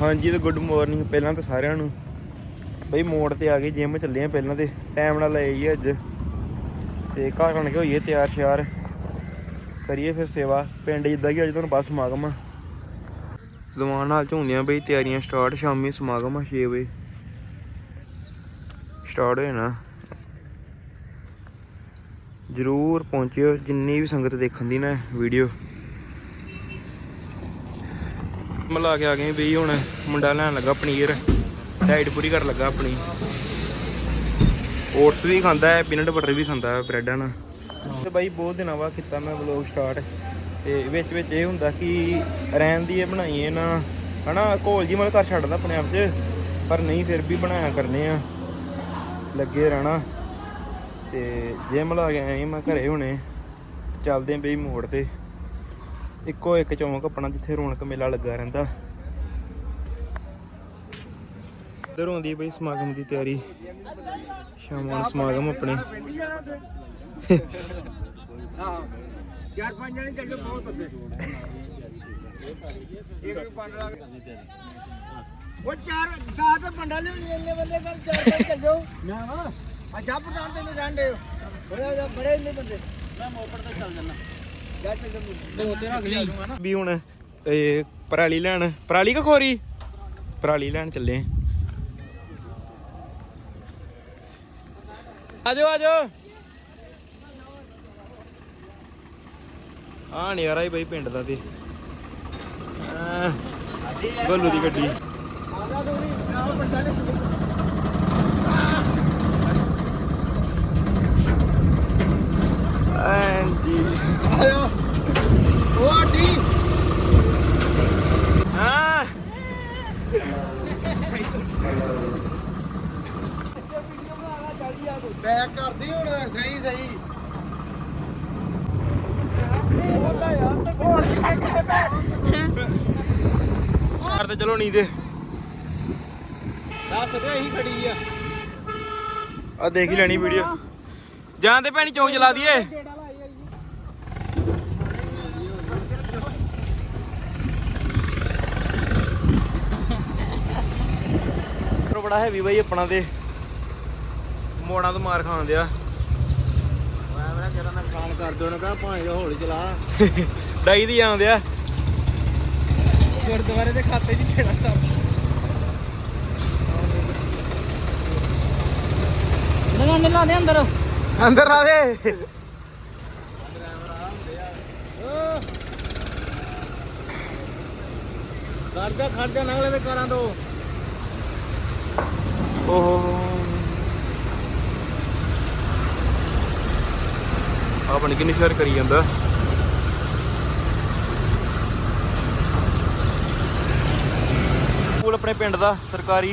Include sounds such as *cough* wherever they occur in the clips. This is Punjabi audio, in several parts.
ਹਾਂਜੀ ਤੇ ਗੁੱਡ ਮਾਰਨਿੰਗ ਪਹਿਲਾਂ ਤਾਂ ਸਾਰਿਆਂ ਨੂੰ। ਬਈ ਮੋੜ ਤੇ ਆ ਗਏ ਜਿਮ ਚੱਲੇ ਆ ਪਹਿਲਾਂ ਤੇ। ਟਾਈਮ ਨਾਲ ਲਏ ਜੀ ਅੱਜ। ਤੇ ਘਰ ਆਣ ਕੇ ਹੋਈਏ ਤਿਆਰ ਸ਼ਿਆਰ। ਕਰੀਏ ਫਿਰ ਸੇਵਾ। ਪਿੰਡ ਜਿੱਦਾਂ ਕਿ ਅੱਜ ਤੁਹਾਨੂੰ ਬਸ ਸਮਾਗਮ ਆ। ਦੀਵਾਨ 'ਚ ਹੁੰਦੀਆਂ ਬਈ, ਤਿਆਰੀਆਂ ਸਟਾਰਟ ਸ਼ਾਮੀ ਸਮਾਗਮ ਆ 6 ਵਜੇ। ਸਟਾਰਟ ਹੋਏ ਨਾ। ਜਰੂਰ ਪਹੁੰਚਿਓ, ਜਿੰਨੀ ਵੀ ਸੰਗਤ ਦੇਖਣ ਦੀ ਨਾ ਵੀਡੀਓ ਮਿਲਾ ਕੇ ਆ ਗਏ ਬਈ ਹੁਣ ਮੁੰਡਾ ਲੈਣ ਲੱਗਾ ਪਨੀਰ ਡਾਈਟ ਪੂਰੀ ਕਰਨ ਲੱਗਾ ਆਪਣੀ। ਓਟਸ ਵੀ ਖਾਂਦਾ ਹੈ ਪੀਨਟ ਬਟਰ ਵੀ ਖਾਂਦਾ ਹੈ ਬ੍ਰੈਡਾਂ ਨਾਲ। ਤੇ ਬਾਈ ਬਹੁਤ ਦਿਨਾਂ ਬਾਅਦ ਕੀਤਾ ਮੈਂ ਵਲੌਗ ਸਟਾਰਟ ਤੇ ਵਿੱਚ ਵਿੱਚ ਇਹ ਹੁੰਦਾ ਕਿ ਰਹਿਣ ਦੀ ਇਹ ਬਣਾਈ ਹੈ ਨਾ, ਹਨਾ, ਘੋਲ ਜੀ ਮਨ ਘਰ ਛੱਡਦਾ ਆਪਣੇ ਆਪ 'ਚ, ਪਰ ਨਹੀਂ ਫਿਰ ਵੀ ਬਣਾਇਆ ਕਰਨੇ ਆ। ਲੱਗੇ ਰਹਿਣਾ। ਤੇ ਜੇ ਲਾ ਕੇ ਆਏ ਮੈਂ ਘਰੇ ਹੁਣੇ। ਚੱਲਦੇ ਬਈ ਮੋੜ ਤੇ। ਇੱਕੋ ਇੱਕ ਚੌਂਕ ਆਪਣਾ ਜਿੱਥੇ ਰੌਣਕ ਮੇਲਾ ਲੱਗਾ ਰਹਿੰਦਾ। ਇੱਧਰ ਹੁੰਦੀ ਬਈ ਸਮਾਗਮ ਦੀ ਤਿਆਰੀ। ਸ਼ਾਮਾਂ ਨੂੰ ਸਮਾਗਮ ਆਪਣੇ। ਹਾਂ ਚਾਰ ਪੰਜ ਜਣੇ ਚੱਲੋ ਬਹੁਤ ਉੱਥੇ ਇੱਕ ਪੰਜ ਲਾ ਉਹ ਚਾਰ ਦਸ ਤੇ ਪੰਡਾ ਲਿਆਉਣੀ ਇੰਨੇ ਬੰਦੇ ਕਰ ਚਾਰ ਪੰਜ ਚੱਲੋ ਨਾ। ਵਾ ਅੱਛਾ ਪ੍ਰਧਾਨ ਤੇ ਨਹੀਂ ਜਾਂਦੇ ਬੜੇ ਬੜੇ ਇੰਨੇ ਬੰਦੇ ਮੈਂ ਮੋਪੜ ਤੇ ਚੱਲ ਜੰਨਾ ਵੀ ਹੁਣ ਇਹ ਪਰਾਲੀ ਲੈਣ, ਪਰਾਲੀ ਕਾ ਖੋਰੀ? ਪਰਾਲੀ ਲੈਣ ਚੱਲੇ ਆਜੋ ਆਜੋ। ਆ ਨਜ਼ਾਰਾ ਹੀ ਬਈ ਪਿੰਡ ਦਾ ਤੇ। ਬੱਲੂ ਦੀ ਗੱਡੀ ਆਲਾ ਦੋਣੀ ਨਾ ਪੰਡਾ ਨੇ ਹਾਂਜੀ ਆਇਆ ਉਹ ਆਡੀ ਹਾਂ ਬੈਕ ਕਰਦੀ ਹੁਣ ਸਹੀ ਸਹੀ ਨਹੀਂ ਤੇ। ਦੱਸ ਦੇ ਅਸੀਂ ਖੜੀ ਆ। ਆ ਦੇਖ ਹੀ ਲੈਣੀ ਵੀਡੀਓ ਜਾਂ ਤੇ ਭੈਣੀ ਚੌਂਕ ਚਲਾ ਦਈਏ। ਬੜਾ ਹੈਵੀ ਬਾਈ ਆਪਣਾ ਤੇ। ਮੋੜਾਂ ਤੋਂ ਮਾਰ ਖਾਣ ਦਿਆ। ਮੈਂ ਕਿਹੜਾ ਨੁਕਸਾਨ ਕਰ ਦਿਓ ਨਾ ਕਹ ਭਾਵੇਂ ਹੌਲੀ ਚਲਾ। ਡਾਈ ਦੀ ਆਉਂਦੇ ਆ ਗੁਰਦੁਆਰੇ ਦੇ ਖਾਤੇ 'ਚ ਕਿਹੜਾ ਸਭ ਲਗਾਣੇ ਲਾ ਦੇ ਅੰਦਰ? ਅੰਦਰ ਆ ਦੇ। ਖੜਦਾ ਖੜਦਾ ਨਗਲੇ ਦੇ ਕਰਾਂ ਦੋ ਓਹੋ। ਆਪਣ ਕਿੰਨੀ ਸ਼ੇਅਰ ਕਰੀ ਜਾਂਦਾ। ਆਪਣੇ ਪਿੰਡ ਦਾ, ਸਰਕਾਰੀ।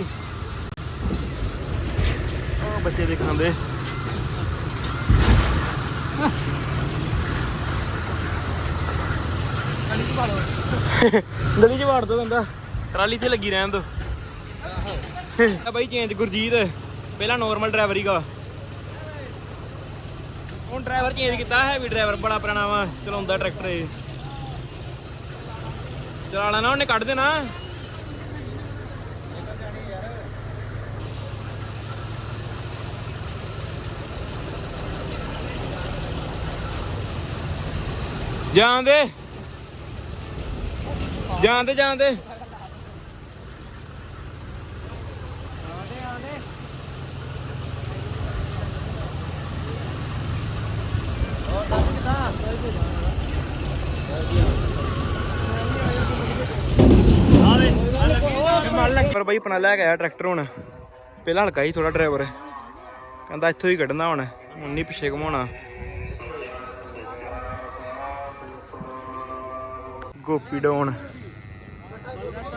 ਉਹ ਬੱਚੇ ਦੇਖਣ ਦੇ ਗਲੀ 'ਚ ਵਾੜ ਦੋ ਕਹਿੰਦਾ ਟਰਾਲੀ 'ਤੇ ਲੱਗੀ ਰਹਿਣ ਦੋ। ਆ ਬਾਈ ਚੇਂਜ ਗੁਰਜੀਤ, ਪਹਿਲਾਂ ਨੋਰਮਲ ਡਰਾਈਵਰ ਹੀਗਾ। ਹੁਣ ਡਰਾਈਵਰ ਚੇਂਜ ਕੀਤਾ ਹੈਵੀ ਡਰਾਈਵਰ ਬੜਾ ਪੁਰਾਣਾ ਵਾ, ਚਲਾਉਂਦਾ ਟਰੈਕਟਰ ਇਹ। ਚਲਾ ਲੈਣਾ, ਉਹਨੇ ਕੱਢ ਦੇਣਾ। ਜਾਂਦੇ। ਜਾਂਦੇ ਜਾਂਦੇ। ਪਰ ਬਾਈ ਆਪਣਾ ਲੈ ਕੇ ਆਇਆ ਟਰੈਕਟਰ ਹੁਣ। ਪਹਿਲਾਂ ਹਲਕਾ ਹੀ ਥੋੜਾ ਡਰਾਈਵਰ ਕਹਿੰਦਾ ਇੱਥੋਂ ਹੀ ਕੱਢਣਾ ਹੁਣ। ਹੁਣ ਨਹੀਂ ਪਿੱਛੇ ਘਮਾਉਣਾ। ਗੋਪੀ ਡਾਉਣ।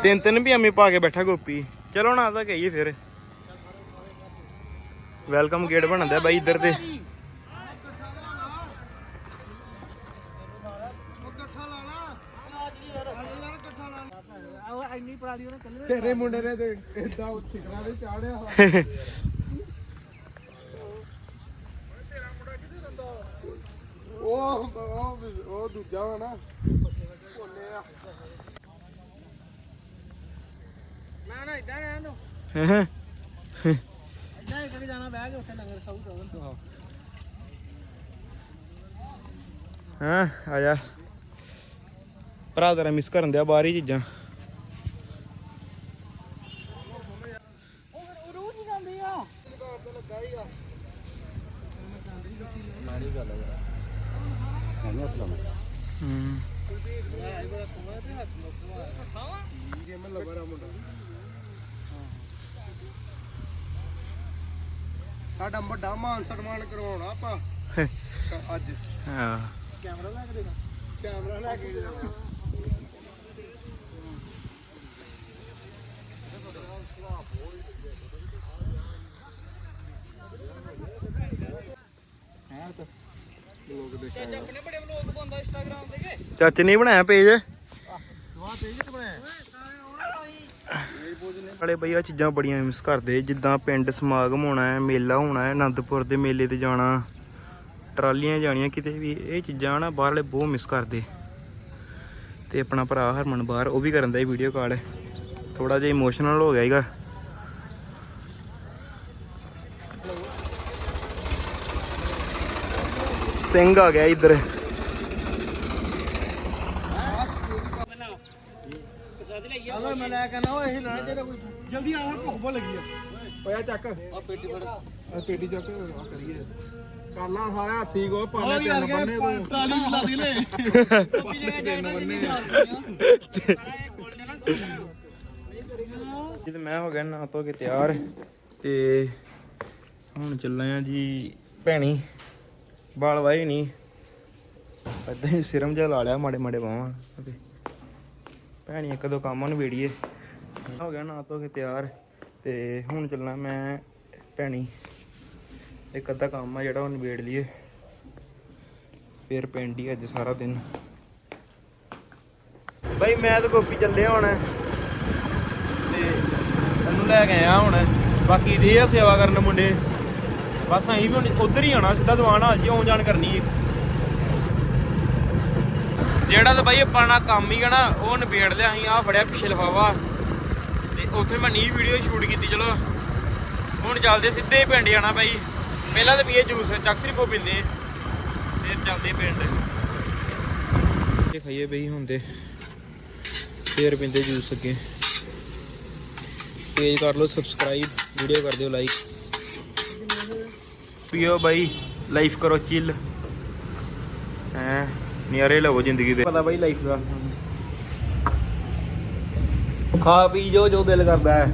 ਤਿੰਨ ਤਿੰਨ ਵੀ ਐਵੇਂ ਪਾ ਕੇ ਬੈਠਾ ਗੋਪੀ। ਚਲੋ ਨਾ ਤਾਂ ਕਹੀਏ ਫਿਰ। ਵੈਲਕਮ ਗੇਟ ਬਣਦਾ ਬਾਈ ਇੱਧਰ ਤੇ। ਤੇਰੇ ਮੁੰਡੇ ਨੇ ਤੇ ਇਦਾਂ ਛਿਕਣਾ ਤੇ ਚਾੜਿਆ *laughs* ਉਹ ਉਹ ਉਹ ਦੂਜਾ ਵਾ ਨਾ। ਭੋਲੇ ਆ। ਨਾ ਨਾ ਇਦਾਂ ਰਹਿਣ ਦੋ। ਹਾਂ ਇਦਾਂ ਹੀ ਕਰੀ ਜਾਣਾ ਬਹਿ ਕੇ ਉੱਥੇ ਲੰਗਰ ਖਾਊ ਤੋਂ ਹਾਂ ਆ ਜਾ। ਭਰਾ ਤੇਰਾ ਮਿਸ ਕਰਨ ਦਿਆ ਬਾਹਰ ਹੀ ਚੀਜ਼ਾਂ। ਉਹ ਰੋਜ਼ ਹੀ ਜਾਂਦੇ ਆ। ਦੁਕਾਨ ਤੇ ਲੱਗਾ ਹੀ ਆ ਮਾੜੀ ਗੱਲ ਆ ਯਾਰ। ਮੈਂ ਅਸਲਾ ਮੈਂ ਹੂੰ ਗੇਮ ਲੱਗਾ ਮੁੰਡਾ ਸਾਡਾ ਵੱਡਾ ਮਾਨ ਸਨਮਾਨ ਕਰਵਾਉਣਾ ਆਪਾਂ। ਅੱਜ। ਹਾਂ। ਕੈਮਰਾ ਲੈ ਕੇ ਦੇਣਾ ਕੈਮਰਾ ਲੈ ਕੇ ਦੇਣਾ ਆਪਣੇ ਬੜੇ ਵਲੋਗ ਪਾਉਂਦਾ ਇੰਸਟਾਗ੍ਰਾਮ ਤੇ ਕੇ ਚਾਚੇ ਨੇ ਬਣਾਇਆ ਪੇਜ? ਸਵਾਹ ਵਾਲੇ ਬਈ ਆ ਚੀਜ਼ਾਂ ਬੜੀਆਂ ਮਿਸ ਕਰਦੇ, ਜਿੱਦਾਂ ਪਿੰਡ ਸਮਾਗਮ ਹੋਣਾ ਹੈ, ਮੇਲਾ ਹੋਣਾ ਹੈ ਆਨੰਦਪੁਰ ਦੇ ਮੇਲੇ ਤੇ ਜਾਣਾ, ਟਰਾਲੀਆਂ ਜਾਣੀਆਂ ਕਿਤੇ ਵੀ, ਇਹ ਚੀਜ਼ਾਂ ਨਾ ਬਾਹਰਲੇ ਬਹੁਤ ਮਿਸ ਕਰਦੇ। ਤੇ ਆਪਣਾ ਭਰਾ ਹਰਮਨ ਬਾਹਰ, ਉਹ ਵੀ ਕਰਨ ਦਾ ਵੀਡੀਓ ਕਾਲ ਥੋੜਾ ਜਿਹਾ ਇਮੋਸ਼ਨਲ ਹੋ ਗਿਆ ਹੀਗਾ ਸਿੰਘ ਆ ਗਿਆ ਇੱਧਰ। ਅਗਰ ਮੈਂ ਲੈ ਕੇ ਨਾ ਉਹ ਇਹ ਲੈਣਾ ਚਾਹੀਦਾ ਕੋਈ ਜਲਦੀ ਆ ਭੁੱਖ ਬਹੁਤ ਲੱਗੀ ਆ। ਪਿਆ ਚੱਕ। ਆ ਪੇਟੀ ਫੜ। ਆ ਪੇਟੀ ਚੱਕ ਆ ਕਰੀਏ। ਕਰਨਾ ਸਾਰਾ ਹੱਥੀ ਕੋ ਪਾਣੇ ਤਿੰਨ ਬੰਨੇ ਤੂੰ। ਟਰਾਲੀ ਵੀ ਲਾ ਦੀ ਲੈ ਟੋਪੀ ਜਗ੍ਹਾ ਤਿੰਨ ਬੰਨੇ। ਜੀ ਤੇ ਮੈਂ ਹੋ ਗਿਆ ਨਾ ਧੋ ਕੇ ਤਿਆਰ। ਤੇ ਹੁਣ ਚੱਲੇ ਆ ਜੀ ਭੈਣੀ। ਬਾਲ ਵਾਏ ਨਹੀਂ ਹੀ ਸਿਰਮ ਜਿਹਾ ਲਾ ਲਿਆ ਮਾੜੇ ਮਾੜੇ ਬਾਹਾਂ। ਤੇ ਭੈਣੀ ਇੱਕ ਦੋ ਕੰਮਾਂ ਨੂੰ ਵੇੜੀਏ ਹੋ ਗਿਆ ਨਾ, ਧੋ ਕੇ ਤਿਆਰ। ਤੇ ਹੁਣ ਚੱਲਣਾ ਮੈਂ ਭੈਣੀ। ਇੱਕ ਅੱਧਾ ਕੰਮ ਆ ਜਿਹੜਾ ਉਹ ਨਿਬੇੜ ਲਈਏ। ਫਿਰ ਪਿੰਡ ਹੀ ਅੱਜ ਸਾਰਾ ਦਿਨ। ਬਈ, ਮੈਂ ਤਾਂ ਗੋਪੀ ਚੱਲੇ ਹੁਣ। ਤੇ ਇਹਨੂੰ ਲੈ ਕੇ ਆਇਆ ਹੁਣ। ਬਾਕੀ ਦੇ ਆ ਸੇਵਾ ਕਰਨ ਮੁੰਡੇ। ਬਸ ਅਸੀਂ ਵੀ ਹੁਣ ਉਧਰ ਹੀ ਆਣਾ ਸਿੱਧਾ ਦੁਕਾਨ ਆ ਜੀ ਆਉਣ ਜਾਣ ਕਰਨੀ ਹੈ ਜਿਹੜਾ ਤਾਂ ਬਾਈ ਆਪਾਂ ਨਾਲ ਕੰਮ ਹੀ ਹੈ ਨਾ, ਉਹ ਨਿਬੇੜ ਲਿਆ, ਅਸੀਂ ਆ ਫੜਿਆ ਪਿਛੇ ਲਫਾਵਾ ਤੇ ਉੱਥੇ ਮੈਂ ਨੀ ਵੀਡੀਓ ਸ਼ੂਟ ਕੀਤੀ ਚਲੋ। ਹੁਣ ਚੱਲਦੇ ਸਿੱਧੇ ਪਿੰਡ ਜਾਣਾ ਬਾਈ ਪਹਿਲਾਂ ਤਾਂ ਪੀਏ ਜੂਸ ਚੱਕ ਸਿਰਫ ਉਹ ਪੀਂਦੇ ਫਿਰ ਚੱਲਦੇ ਪਿੰਡ। ਇਹ ਖਾਈਏ ਬਈ ਹੁੰਦੇ ਫੇਰ ਪਿੰਦੇ ਜੂਸ ਅੱਗੇ। ਪੇਜ ਕਰ ਲਓ ਸਬਸਕ੍ਰਾਈਬ ਵੀਡੀਓ ਕਰ ਦਿਓ ਲਾਈਕ ਪੀਓ ਬਾਈ ਲਾਈਫ ਕਰੋ ਚਿੱਲ ਹੈ ਨਿਆਰੇ ਲਵੋ ਜ਼ਿੰਦਗੀ ਦੇ। ਪਤਾ ਬਾਈ ਲਾਈਫ ਦਾ। ਖਾ ਪੀ ਜੋ ਜੋ ਦਿਲ ਕਰਦਾ ਹੈ।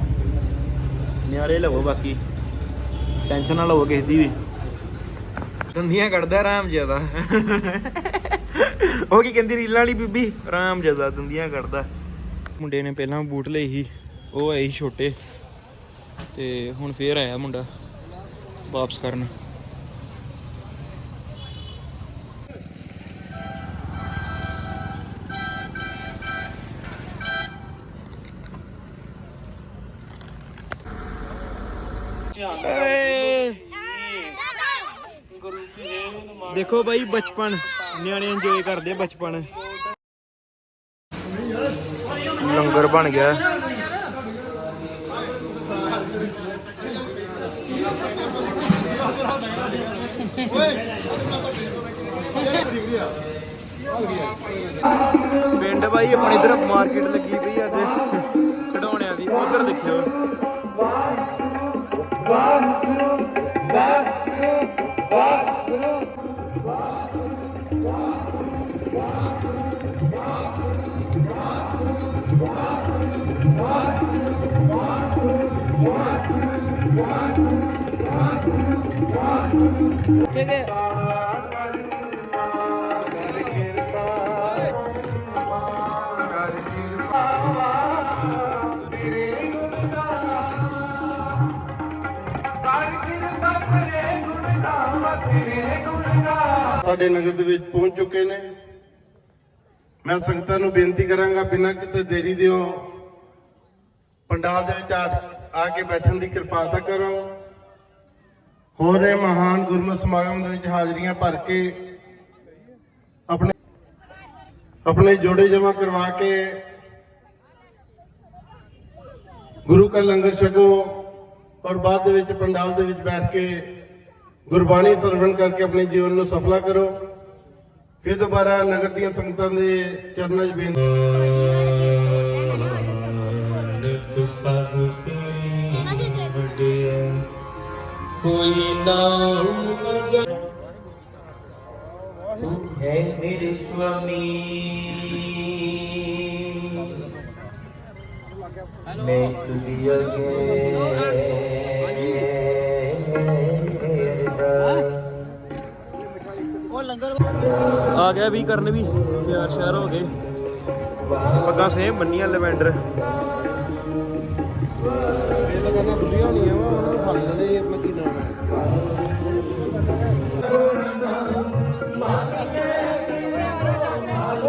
ਨਿਆਰੇ ਲਵੋ ਬਾਕੀ। ਟੈਨਸ਼ਨ ਨਾ ਲਵੋ ਕਿਸੇ ਦੀ ਵੀ। ਦੰਦੀਆਂ ਕੱਢਦਾ ਆਰਾਮ ਜ਼ਿਆਦਾ। ਉਹ ਕੀ ਕਹਿੰਦੀ, ਰੀਲਾਂ ਵਾਲੀ ਬੀਬੀ? ਆਰਾਮ ਜ਼ਿਆਦਾ, ਦੰਦੀਆਂ ਕੱਢਦਾ। ਮੁੰਡੇ ਨੇ ਪਹਿਲਾਂ ਬੂਟ ਲਏ ਸੀ, ਉਹ ਆਏ ਸੀ ਛੋਟੇ। ਤੇ ਹੁਣ ਫੇਰ ਆਇਆ ਮੁੰਡਾ ਵਾਪਸ ਕਰਨ। ਦੇਖੋ ਬਾਈ ਬਚਪਨ, ਨਿਆਣੇ ਇੰਜੋਏ ਕਰਦੇ ਬਚਪਨ। ਲੰਗਰ ਬਣ ਗਿਆ। ਪਿੰਡ ਬਾਈ ਆਪਣੀ ਤਰਫ ਮਾਰਕੀਟ ਲੱਗੀ ਪਈ ਅੱਜ ਖਿਡੌਣਿਆਂ ਦੀ, ਉਧਰ ਦੇਖਿਓ। ਸਾਡੇ ਨਗਰ ਦੇ ਵਿੱਚ ਪਹੁੰਚ ਚੁੱਕੇ ਨੇ। ਮੈਂ ਸੰਗਤਾਂ ਨੂੰ ਬੇਨਤੀ ਕਰਾਂਗਾ, ਬਿਨਾਂ ਕਿਸੇ ਦੇਰੀ ਦਿਓ, ਪੰਡਾਲ ਦੇ ਵਿੱਚ ਆ ਆ ਕੇ ਬੈਠਣ ਦੀ ਕਿਰਪਾਲਤਾ ਕਰੋ। ਹੋ ਰਹੇ ਮਹਾਨ ਗੁਰਮਤਿ ਸਮਾਗਮ ਦੇ ਵਿੱਚ ਹਾਜ਼ਰੀਆਂ ਭਰ ਕੇ ਆਪਣੇ ਆਪਣੇ ਜੋੜੇ ਜਮਾ ਕਰਵਾ ਕੇ ਗੁਰੂ ਕਾ ਲੰਗਰ ਛਕੋ ਔਰ ਬਾਅਦ ਦੇ ਵਿੱਚ ਪੰਡਾਲ ਦੇ ਵਿੱਚ ਬੈਠ ਕੇ ਗੁਰਬਾਣੀ ਸਰਵਣ ਕਰਕੇ ਆਪਣੇ ਜੀਵਨ ਨੂੰ ਸਫਲਾ ਕਰੋ। ਫਿਰ ਦੁਬਾਰਾ ਨਗਰ ਦੀਆਂ ਸੰਗਤਾਂ ਦੇ ਚਰਨਾਂ 'ਚ ਬੇਨਤੀ ਸਭ ਕੋਈ ਨਾਮ ਨਜ਼ਰ ਤੂੰ ਹੈ ਮੇਰੇ ਸੁਆਮੀ। ਮੈਂ ਤੁਝੇ ਅਗੇ। ਉਹ ਲੰਗਰ ਆ ਗਿਆ ਵੀ ਕਰਨ ਵੀ ਤਿਆਰ ਸ਼ਿਆਰ ਹੋ ਗਏ। ਪੱਗਾਂ ਸੇਮ ਬੰਨੀਆਂ ਲੈਵੈਂਡਰ। ਇਹ ਤਾਂ ਕਰਨਾ ਖੁੱਲੀਆਂ ਹੋਣੀਆਂ ਵਾ ਉਹਨਾਂ ਨੂੰ ਫੜ ਲੈਣੇ ਆਪਣਾ ਕੀ ਨਾਮ ਹੈ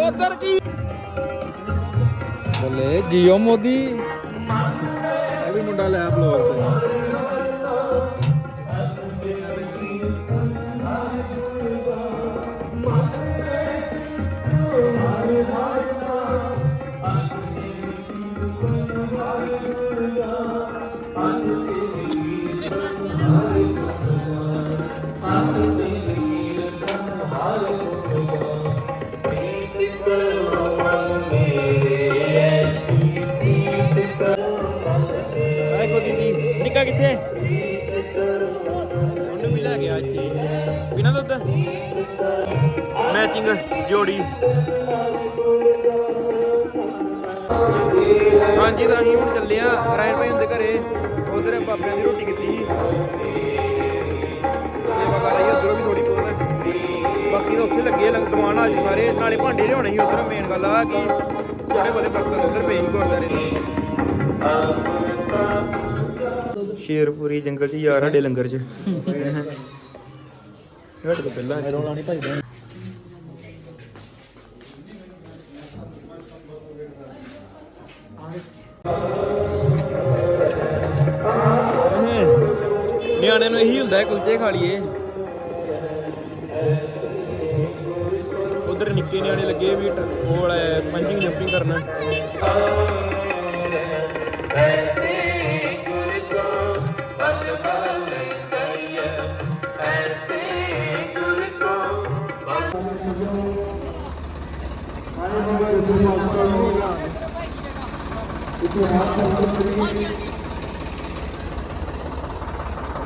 ਉਧਰ ਕੀ? ਬੱਲੇ ਜੀਓ ਮੋਦੀ। ਇਹ ਵੀ ਮੁੰਡਾ ਲੈ ਬਲੌਗ ਤੇ। ਹਾਂਜੀ ਤਾਂ ਅਸੀਂ ਹੁਣ ਚੱਲੇ ਆ ਰਾਇਣ ਭਾਈ ਹੁੰਦੇ ਘਰੇ। ਉਧਰ ਬਾਬਿਆਂ ਦੀ ਰੋਟੀ ਕੀਤੀ ਸੀ। ਸੇਵਾ ਕਰ ਰਹੀ ਉਧਰੋਂ ਵੀ ਥੋੜੀ ਬਹੁਤ। ਬਾਕੀ ਤਾਂ ਉੱਥੇ ਲੱਗੇ ਲੰਗ ਦੀਵਾਨ ਅੱਜ ਸਾਰੇ ਨਾਲੇ ਭਾਂਡੇ ਲਿਆਉਣੇ ਸੀ ਉਧਰ ਮੇਨ ਗੱਲ ਆ ਕਿ ਥੋੜੇ ਬੋਲੇ ਬਰਤਨ ਉਧਰ ਪਏ ਸੀ ਗੁਰਦਾਰੇ ਦੇ। ਸ਼ੇਰਪੁਰੀ ਜੰਗਲ 'ਚ ਯਾਰ ਸਾਡੇ ਲੰਗਰ 'ਚ। ਸਾਡੇ ਤੋਂ ਪਹਿਲਾਂ ਰੋਲਾ ਨਹੀਂ ਭਾਈ ਨੂੰ ਇਹੀ ਹੁੰਦਾ ਕੁਲਚੇ ਖਾ ਲਈਏ। ਉਧਰ ਨਿੱਕੇ ਨਿਆਣੇ ਲੱਗੇ ਵੀ ਉਹ ਵਾਲਾ ਪੰਜਿੰਗ ਜੰਪਿੰਗ ਕਰਨਾ।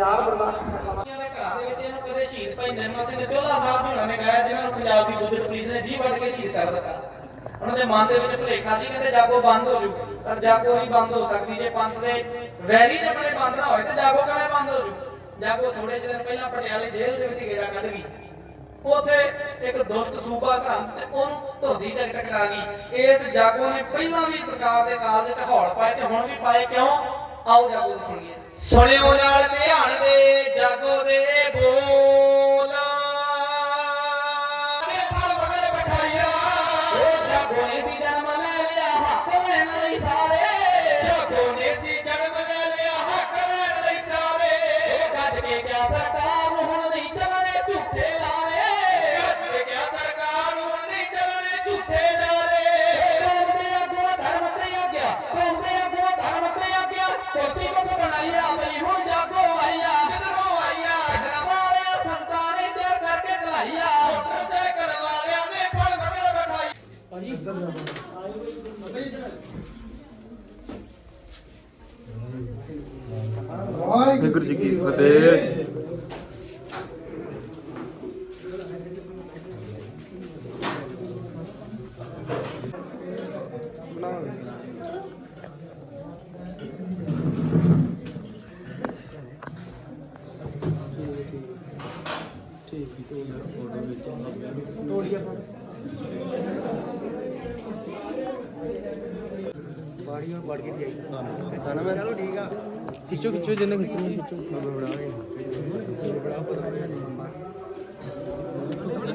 ਦੇ ਘਰਾਂ ਦੇ ਵਿੱਚ ਇਹਨੂੰ ਕਦੇ ਸ਼ਹੀਦ ਭਾਈ ਨਿਰਮਲ ਸਿੰਘ ਚੋਲਾ ਸਾਹਿਬ ਹੋਣਾ ਨੇ ਗਾਇਆ, ਜਿਨ੍ਹਾਂ ਨੂੰ ਪੰਜਾਬ ਦੀ ਗੁਜਰ ਪੁਲਿਸ ਨੇ ਜੀ ਵੱਢ ਕੇ ਸ਼ਹੀਦ ਕਰ ਦਿੱਤਾ। ਉਹਨਾਂ ਦੇ ਮਨ ਦੇ ਵਿੱਚ ਭੁਲੇਖਾ ਸੀ, ਕਹਿੰਦੇ ਜਾਗੋ ਬੰਦ ਹੋ ਜੂ, ਪਰ ਜਾਗੋ ਨਹੀਂ ਬੰਦ ਹੋ ਸਕਦੀ। ਜੇ ਪੰਥ ਦੇ ਵੈਰੀ ਜੇ ਆਪਣੇ ਬੰਦ ਨਾ ਹੋਏ, ਤੇ ਜਾਗੋ ਕਿਵੇਂ ਬੰਦ ਹੋ ਜੂ? ਜਾਗੋ ਥੋੜੇ ਜਿਹੇ ਦਿਨ ਪਹਿਲਾਂ ਪਟਿਆਲੇ ਜੇਲ੍ਹ ਦੇ ਵਿੱਚ ਗੇੜਾ ਕੱਢ ਗਈ। ਉਥੇ ਇੱਕ ਦੁਸ਼ਟ ਸੂਬਾ ਸਰਹੰਦ ਤੇ ਉਹਨੂੰ ਧੋਦੀ ਟਿਕਟ ਕਟਾ ਗਈ। ਇਸ ਜਾਗੋ ਨੇ ਪਹਿਲਾਂ ਵੀ ਸਰਕਾਰ ਦੇ ਕਾਲ ਦੇ ਹੌਲ ਪਾਏ, ਤੇ ਹੁਣ ਵੀ ਪਾਏ। ਕਿਉਂ? ਆਓ ਜਾਗੋ ਸੁਣੀਏ। ਸੁਣਿਓ ਨਾਲ ਧਿਆਨ ਦੇ ਜਾਗੋ ਦੇ ਬੋਲ ਬਾੜੀ ਉਹ ਵੜ ਕੇ ਜਾਈ ਧੰਨਵਾਦ ਚਲੋ ਠੀਕ ਆ। ਖਿੱਚੋ ਖਿੱਚੋ ਜਿੰਨੇ ਖਿੱਚੋ ਖਿੱਚੋ ਬੜਾ ਬੜਾ ਪਤਾ ਨਹੀਂ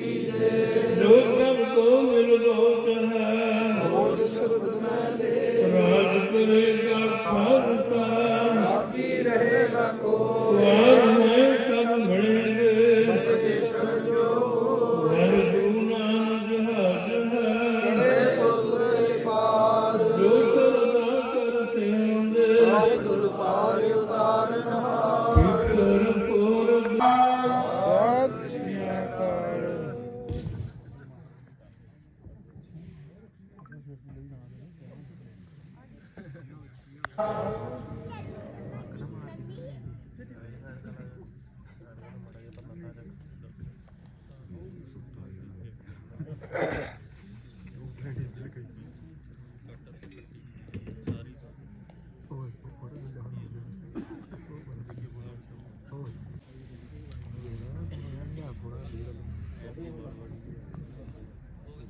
ਜੋ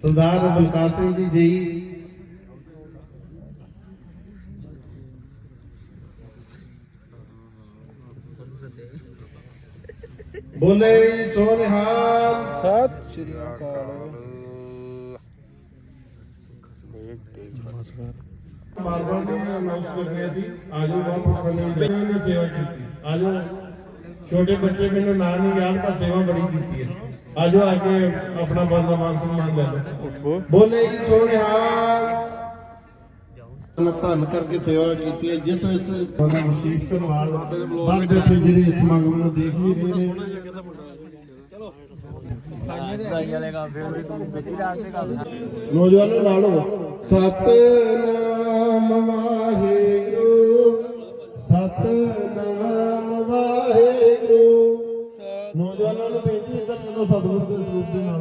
ਸਰਦਾਰ ਬਲਕਾਰ ਸਿੰਘ ਜੀ ਜੀ ਬੋਲੇ ਸੋ ਨਿਹਾਲ ਸਤਿ ਸ੍ਰੀ ਅਕਾਲ ਮਾਰਵਾਂ ਨੇ ਅਨਾਉਂਸ ਕਰ ਗਿਆ ਸੀ ਆਜੋ ਬਾਪ ਪੁੱਛਣੇ ਨੇ ਸੇਵਾ ਕੀਤੀ ਆਜੋ ਛੋਟੇ ਬੱਚੇ ਮੈਨੂੰ ਨਾਂ ਨਹੀਂ ਯਾਦ ਪਰ ਸੇਵਾ ਬੜੀ ਕੀਤੀ ਹੈ ਆਜੋ ਆ ਕੇ ਆਪਣਾ ਬੰਦਾ ਮਾਨ ਸਨਮਾਨ ਲੈ ਲਓ ਉਠੋ ਨਿਹਾਲ ਧੰਨ ਕਰਕੇ ਸੇਵਾ ਕੀਤੀ ਹੈ ਜਿਸ ਇਸ ਬੰਦਾ ਵਿਸ਼ੇਸ਼ ਧੰਨਵਾਦ। ਬਾਕੀ ਬੈਠੇ ਜਿਹੜੇ ਇਸ ਸਮਾਗਮ ਨੂੰ ਦੇਖ ਵੀ ਰਹੇ ਨੇ। ਨੌਜਵਾਨੋ ਨਾਲੋ ਸਤਨਾਮ ਵਾਹਿਗੁਰੂ ਸਤਨਾਮ ਵਾਹਿਗੁਰੂ। ਨੌਜਵਾਨਾਂ ਨੂੰ ਬੇਨਤੀ ਹੈ ਤਾਂ ਮੈਨੂੰ ਸਤਿਗੁਰੂ ਦੇ ਸਰੂਪ ਦੇ ਨਾਲ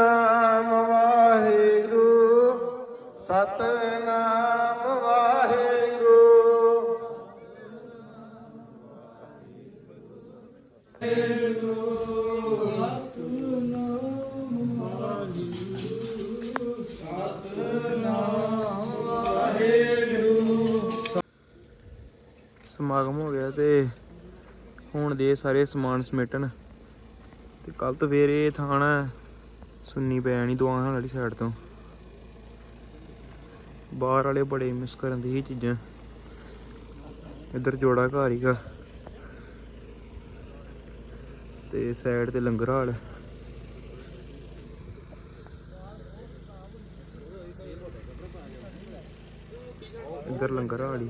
ਸਾਰੇ ਸਮਾਨ ਸਮੇਟਣ। ਤੇ ਕੱਲ ਤੋਂ ਫੇਰ ਇਹ ਥਾਣਾ ਸੁੰਨੀ ਪੈ ਜਾਣੀ ਦੁਆਹਾਂ ਵਾਲੀ ਸਾਈਡ ਤੋਂ। ਬਾਹਰ ਵਾਲੇ ਬੜੇ ਮਿਸ ਕਰਨ ਦੀ ਇਹ ਚੀਜ਼ਾਂ। ਇੱਧਰ ਜੋੜਾ ਘਰ ਹੀਗਾ। ਤੇ ਸਾਈਡ ਤੇ ਲੰਗਰ ਹਾਲ। ਇੱਧਰ ਲੰਗਰ ਹਾਲ ਹੀ।